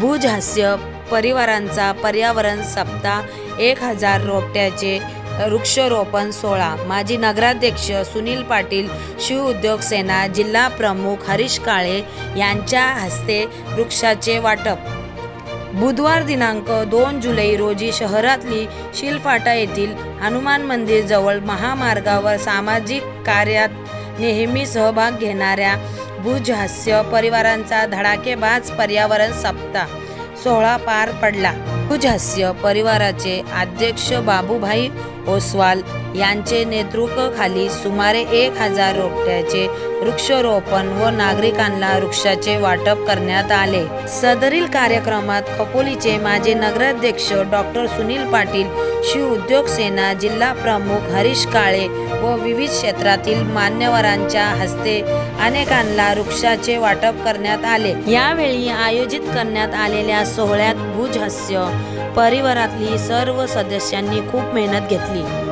भूजहास्य परिवारांचा पर्यावरण सप्ताह एक हजार रोपट्याचे वृक्षारोपण सोहळा. माजी नगराध्यक्ष सुनील पाटील शिव उद्योग सेना जिल्हा प्रमुख हरीश काळे यांच्या हस्ते वृक्षाचे वाटप. बुधवार दिनांक दोन जुलै रोजी शहरातली शिलफाटा येथील हनुमान मंदिर जवळ महामार्गावर सामाजिक कार्यात नेहमी सहभाग घेणाऱ्या भुजहास्य परिवारांचा धडाकेबाज पर्यावरण सप्ताह. सोहळा पार पडला. भुजहास्य परिवाराचे अध्यक्ष बाबूभाई ओसवाल यांचे नेतृत्वाखाली सुमारे एक हजार रोपट्याचे वृक्षारोपण व नागरिकांना वृक्षाचे वाटप करण्यात आले. सदरील कार्यक्रमात खपोलीचे माजी नगराध्यक्ष डॉक्टर सुनील पाटील शिव उद्योग सेना जिल्हा प्रमुख हरीश काळे व विविध क्षेत्रातील मान्यवरांच्या हस्ते अनेकांना वृक्षाचे वाटप करण्यात आले. यावेळी आयोजित करण्यात आलेल्या सोहळ्यात भुजहस्य परिवारातली सर्व सदस्यांनी खूप मेहनत घेतली.